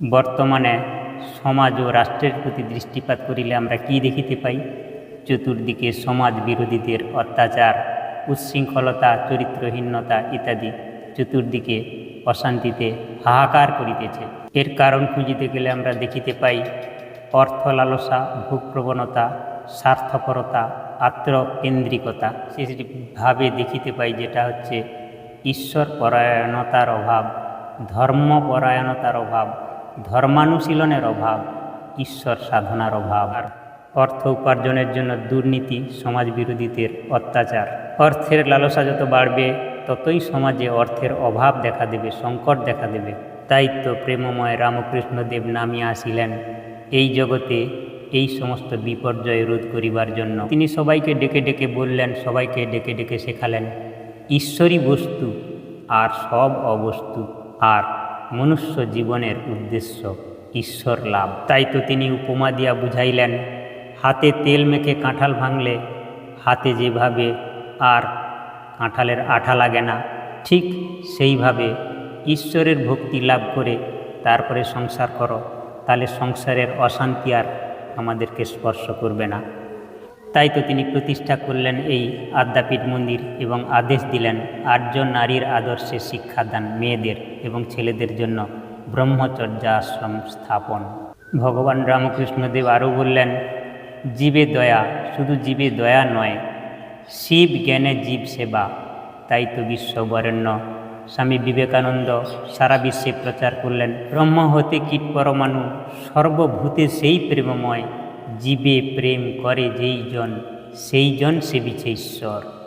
বর্তমানে সমাজ ও রাষ্ট্রের প্রতি দৃষ্টিপাত করিলে আমরা কি দেখিতে পাই? চতুর্দিকে সমাজ বিরোধীদের অত্যাচার, উচ্ছৃঙ্খলতা, চরিত্রহীনতা ইত্যাদি চতুর্দিকে অশান্তিতে হাহাকার করিতেছে। এর কারণ খুঁজিতে গেলে আমরা দেখিতে পাই অর্থ লালসা ভোগপ্রবণতা স্বার্থপরতা, আত্মকেন্দ্রিকতা। সেভাবে দেখিতে পাই যেটা হচ্ছে ঈশ্বর পরায়ণতার অভাব, ধর্মপরায়ণতার অভাব ধর্মানুশীলনের অভাব, ঈশ্বর সাধনার অভাব আর অর্থ উপার্জনের জন্য দুর্নীতি সমাজ বিরোধীদের অত্যাচার। অর্থের লালসা যত বাড়বে, ততই সমাজে অর্থের অভাব দেখা দেবে, সংকট দেখা দেবে। তাই তো প্রেমময় রামকৃষ্ণ দেব নামিয়া আসিলেন এই জগতে এই সমস্ত বিপর্যয় রোধ করিবার জন্য। তিনি সবাইকে ডেকে ডেকে বললেন, সবাইকে ডেকে ডেকে শেখালেন ঈশ্বরী বস্তু, আর সব অবস্তু, আর মনুষ্য জীবনের উদ্দেশ্য ঈশ্বর লাভ। তাই তো তিনি উপমা দিয়া বুঝাইলেন, হাতে তেল মেখে কাঁঠাল ভাঙলে হাতে যেভাবে আর কাঁঠালের আঠা লাগে না, ঠিক সেইভাবে ঈশ্বরের ভক্তি লাভ করে তারপরে সংসার করো, তাহলে সংসারের অশান্তি আর আমাদেরকে স্পর্শ করবে না। তাই তো তিনি প্রতিষ্ঠা করলেন এই আদ্যাপীঠ মন্দির এবং আদেশ দিলেন আটজন নারীর আদর্শে শিক্ষাদান মেয়েদের এবং ছেলেদের জন্য ব্রহ্মচর্য আশ্রম স্থাপন। ভগবান রামকৃষ্ণদেব আরও বললেন, জীবে দয়া শুধু জীবে দয়া নয়, শিব জ্ঞানে জীব সেবা। তাই তো বিশ্ববরেণ্য। স্বামী বিবেকানন্দ সারা বিশ্বে প্রচার করলেন, ব্রহ্ম হতে কীট পরমাণু, সর্বভূতে সেই প্রেমময় জীবে প্রেম করে যেই জন সেই জন সেবিছে ঈশ্বর।